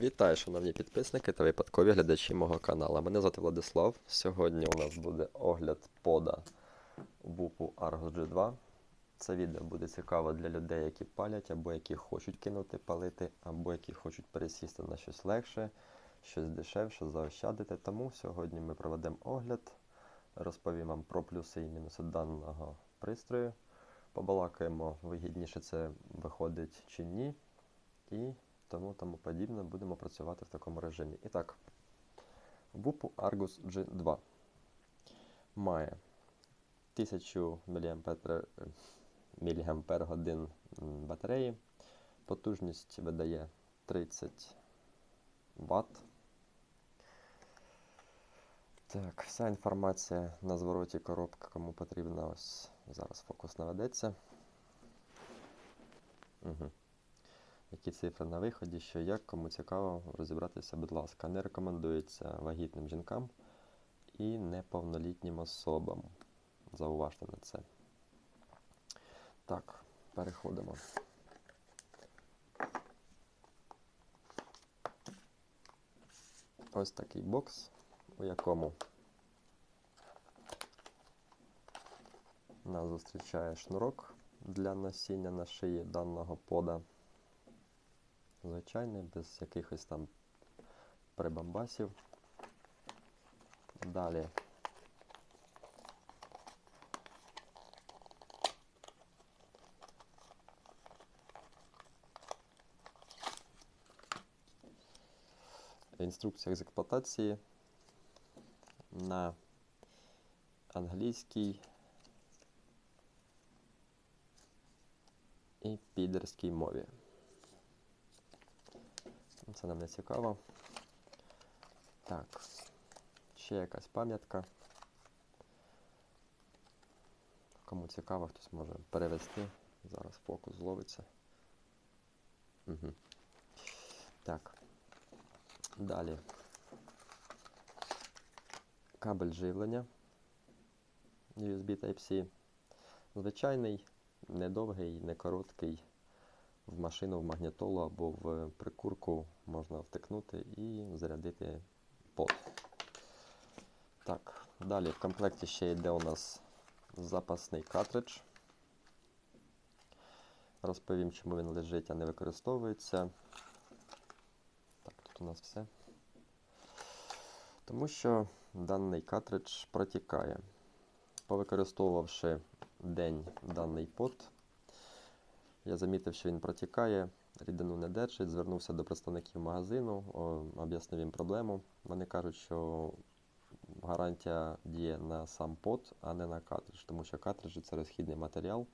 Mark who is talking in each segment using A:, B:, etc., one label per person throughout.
A: Вітаю, шановні підписники та випадкові глядачі мого каналу. Мене звати Владислав. Сьогодні у нас буде огляд пода ВУПу Argus G2. Це відео буде цікаво для людей, які палять, або які хочуть кинути палити, або які хочуть пересісти на щось легше, щось дешевше, заощадити. Тому сьогодні ми проведемо огляд, розповім вам про плюси і мінуси даного пристрою. Побалакаємо, вигідніше це виходить чи ні. І тому тому подібне будемо працювати в такому режимі. І так, WUPU Argus G2 має 1000 мАч батареї, потужність видає 30 Вт. Так, вся інформація на звороті коробки, кому потрібна, ось зараз фокус наведеться. Угу. Які цифри на виході, що як, кому цікаво розібратися, будь ласка. Не рекомендується вагітним жінкам і неповнолітнім особам. Зауважте на це. Так, переходимо. Ось такий бокс, у якому нас зустрічає шнурок для носіння на шиї даного пода звичайний, без якихось там прибамбасів. Далі інструкція з експлуатації на англійській і підерській мові. Це нам не цікаво. Так, ще якась пам'ятка. Кому цікаво, хтось може перевести. Зараз фокус зловиться. Угу. Так. Далі. Кабель живлення USB Type-C. Звичайний, недовгий, не короткий в машину, в магнітолу або в прикурку можна втикнути і зарядити под. Так, далі в комплекті ще йде у нас запасний картридж. Розповім, чому він лежить, а не використовується. Так, тут у нас все. Тому що даний картридж протікає. Повикористовувавши день даний под, я замітив, що він протікає, рідину не держить, звернувся до представників магазину, об'яснив їм проблему. Вони кажуть, що гарантія діє на сам пот, а не на картридж, тому що картриджі це розхідний матеріал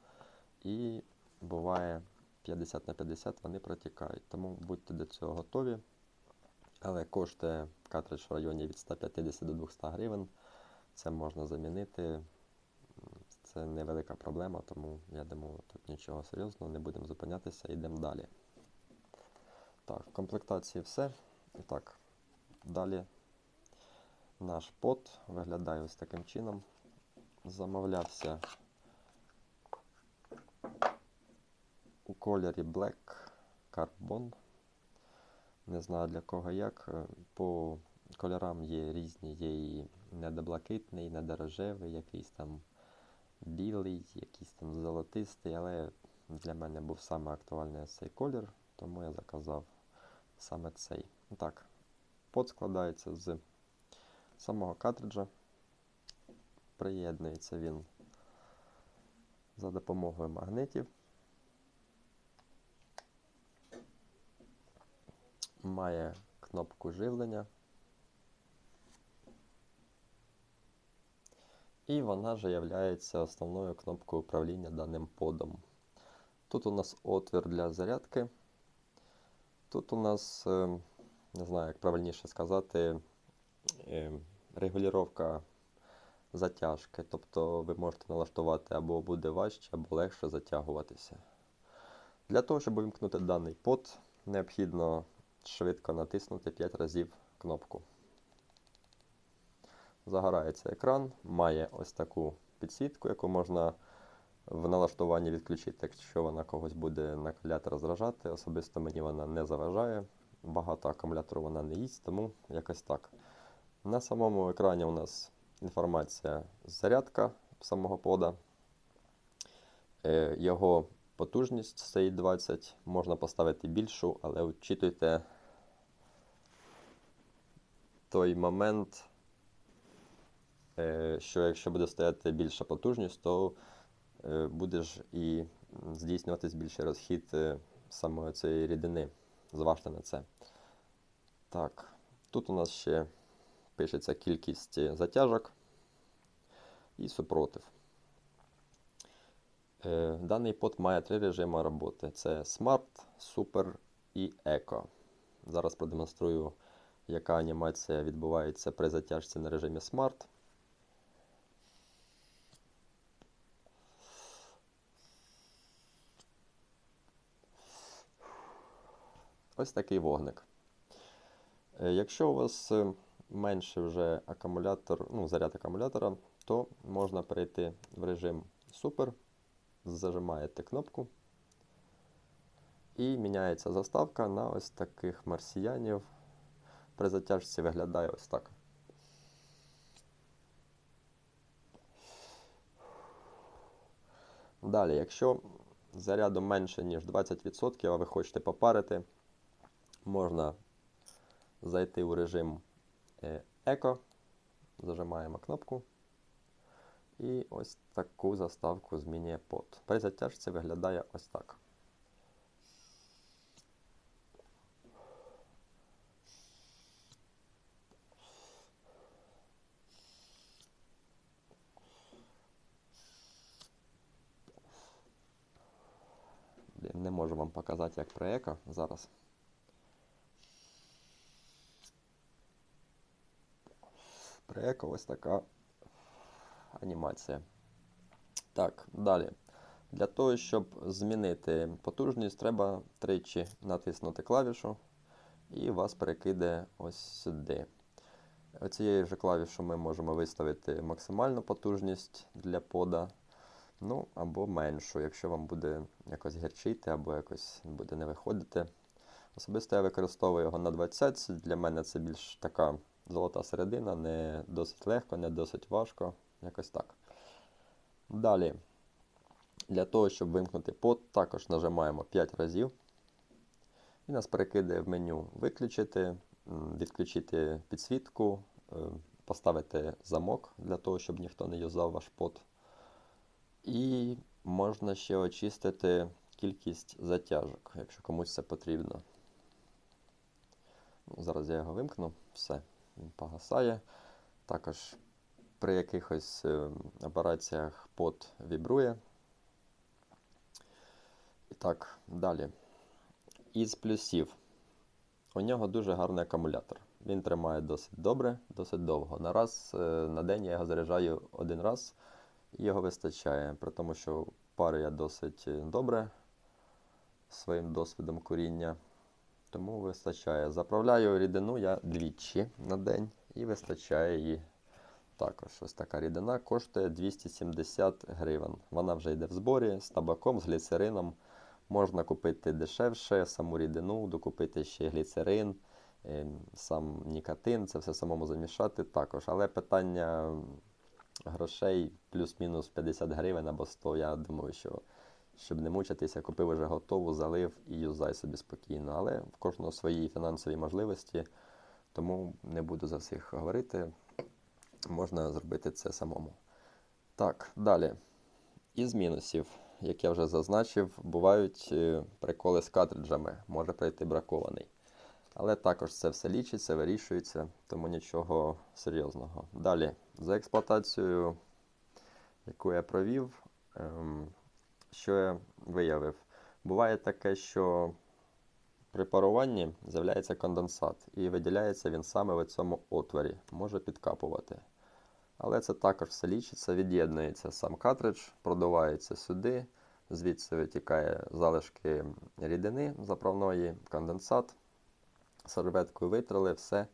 A: і буває 50 на 50 вони протікають. Тому будьте до цього готові. Але коштує картридж в районі від 150 до 200 гривень. Це можна замінити. Це невелика проблема, тому я думаю, тут нічого серйозного, не будемо зупинятися, йдемо далі. Так, в комплектації все. І так, далі наш пот виглядає ось таким чином. Замовлявся у кольорі Black Carbon. Не знаю для кого як. По кольорам є різні, є і недоблакитний, недорожевий, якийсь там білий, якийсь там золотистий, але для мене був саме актуальний цей колір, тому я заказав саме цей. Так, под складається з самого картриджа. Приєднується він за допомогою магнитів. Має кнопку живлення. І вона же є основною кнопкою управління даним подом. Тут у нас отвір для зарядки. Тут у нас, е, не знаю, як правильніше сказати, е, регулювання затяжки. Тобто ви можете налаштувати або буде важче, або легше затягуватися. Для того, щоб вимкнути даний под, необхідно швидко натиснути 5 разів кнопку. Загорається екран, має ось таку підсвітку, яку можна в налаштуванні відключити, якщо вона когось буде накаляти, роздражати. Особисто мені вона не заважає. багато акумулятору вона не їсть, тому якось так. На самому екрані у нас інформація зарядка самого пода. Е, Його потужність стоїть 20, можна поставити більшу, але учитуйте той момент, що якщо буде стояти більша потужність, то е, буде ж і здійснюватись більший розхід е, самої цієї рідини. Зважте на це. Так, тут у нас ще пишеться кількість е, затяжок і супротив. Е, Даний под має три режими роботи: це Smart, Super і Eco. Зараз продемонструю, яка анімація відбувається при затяжці на режимі Smart. Ось такий вогник. Е, Якщо у вас е, менше вже акумулятор, ну, заряд акумулятора, то можна перейти в режим Super, зажимаєте кнопку і міняється заставка на ось таких марсіянів. При затяжці виглядає ось так. Далі, якщо заряду менше, ніж 20%, а ви хочете попарити, можна зайти у режим е, Еко, зажимаємо кнопку. І ось таку заставку змінює под. При затяжці виглядає ось так. Не можу вам показати, як при еко зараз. При ось така анімація. Так, далі. Для того, щоб змінити потужність, треба тричі натиснути клавішу, і вас перекиде ось сюди. Оцією же клавішою ми можемо виставити максимальну потужність для пода, ну або меншу, якщо вам буде якось гірчити або якось буде не виходити. Особисто я використовую його на 20. Для мене це більш така золота середина, не досить легко, не досить важко. Якось так. Далі, для того, щоб вимкнути под, також нажимаємо 5 разів. І нас перекидає в меню виключити, відключити підсвітку, е, поставити замок для того, щоб ніхто не юзав ваш под. І можна ще очистити кількість затяжок, якщо комусь це потрібно. Ну, Зараз я його вимкну, все, він погасає. Також при якихось е, операціях под вібрує. І так, далі. Із плюсів. У нього дуже гарний акумулятор. Він тримає досить добре, досить довго. На раз е, на день я його заряджаю один раз і його вистачає. При тому, що парю я досить е, добре своїм досвідом куріння. Тому вистачає. Заправляю рідину я двічі на день і вистачає її. Також ось така рідина коштує 270 гривень. Вона вже йде в зборі з табаком, з гліцерином. Можна купити дешевше, саму рідину, докупити ще гліцерин, ем, сам нікотин, це все самому замішати також. Але питання грошей плюс-мінус 50 гривень або 100, я думаю, що щоб не мучитися, купив вже готову, залив і юзай собі спокійно. Але в кожного свої фінансові можливості, тому не буду за всіх говорити. Можна зробити це самому. Так, далі. Із мінусів, як я вже зазначив, бувають е, приколи з картриджами, може прийти бракований. Але також це все лічиться, вирішується, тому нічого серйозного. Далі, за експлуатацією, яку я провів, ем, що я виявив? Буває таке, що при паруванні з'являється конденсат і виділяється він саме в цьому отворі, може підкапувати. Але це також все лічиться, від'єднується сам картридж, продувається сюди, звідси витікає залишки рідини заправної, конденсат. Серветкою витрали все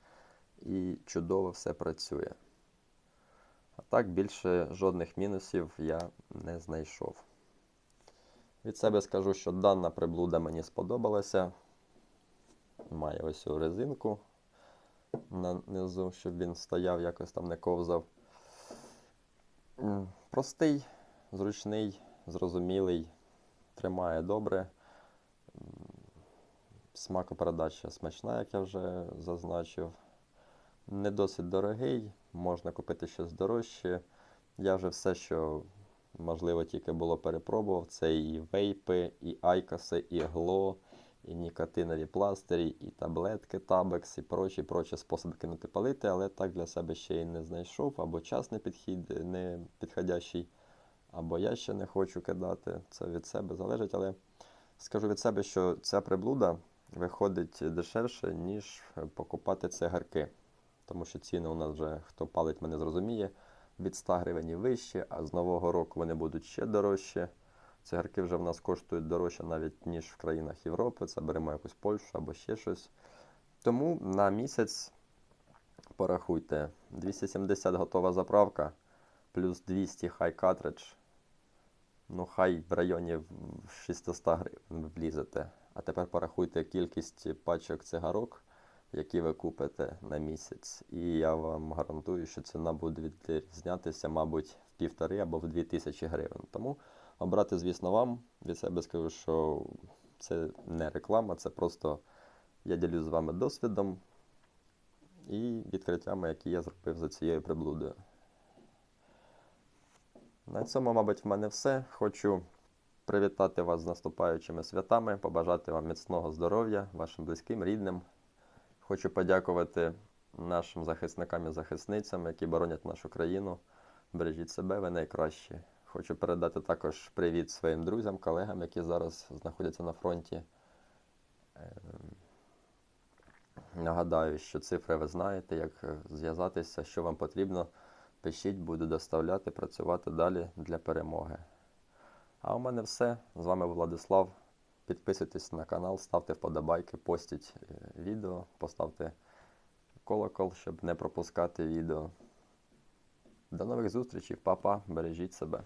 A: і чудово все працює. А так більше жодних мінусів я не знайшов. Від себе скажу, що дана приблуда мені сподобалася. Має ось цю резинку на низу, щоб він стояв, якось там не ковзав. Простий, зручний, зрозумілий, тримає добре. Смакопередача смачна, як я вже зазначив. Не досить дорогий, можна купити щось дорожче. Я вже все, що можливо тільки було перепробував. Це і вейпи, і айкоси, і гло, і нікотинові пластирі, і таблетки, табекс, і прочі, прочі способи кинути палити, але так для себе ще й не знайшов, або час не, підхід, не підходящий, або я ще не хочу кидати. Це від себе залежить, але скажу від себе, що ця приблуда виходить дешевше, ніж покупати цигарки. Тому що ціни у нас вже, хто палить, мене зрозуміє, від 100 гривень вище, а з Нового року вони будуть ще дорожчі. Цигарки вже в нас коштують дорожче навіть, ніж в країнах Європи. Це беремо якусь Польщу або ще щось. Тому на місяць порахуйте, 270 готова заправка, плюс 200 хай картридж. Ну, хай в районі 600 гривень влізете. А тепер порахуйте кількість пачок цигарок, які ви купите на місяць. І я вам гарантую, що ціна буде відрізнятися, мабуть, в півтори або в дві тисячі гривень. Тому обрати, звісно, вам. Від себе скажу, що це не реклама, це просто я ділюсь з вами досвідом і відкриттями, які я зробив за цією приблудою. На цьому, мабуть, в мене все. Хочу привітати вас з наступаючими святами, побажати вам міцного здоров'я, вашим близьким, рідним. Хочу подякувати нашим захисникам і захисницям, які боронять нашу країну. Бережіть себе, ви найкращі. Хочу передати також привіт своїм друзям, колегам, які зараз знаходяться на фронті. Ем, Нагадаю, що цифри ви знаєте, як зв'язатися, що вам потрібно. Пишіть, буду доставляти, працювати далі для перемоги. А у мене все. З вами Владислав. Підписуйтесь на канал, ставте вподобайки, постіть е, відео, поставте колокол, щоб не пропускати відео. До нових зустрічей, Па-па, бережіть себе.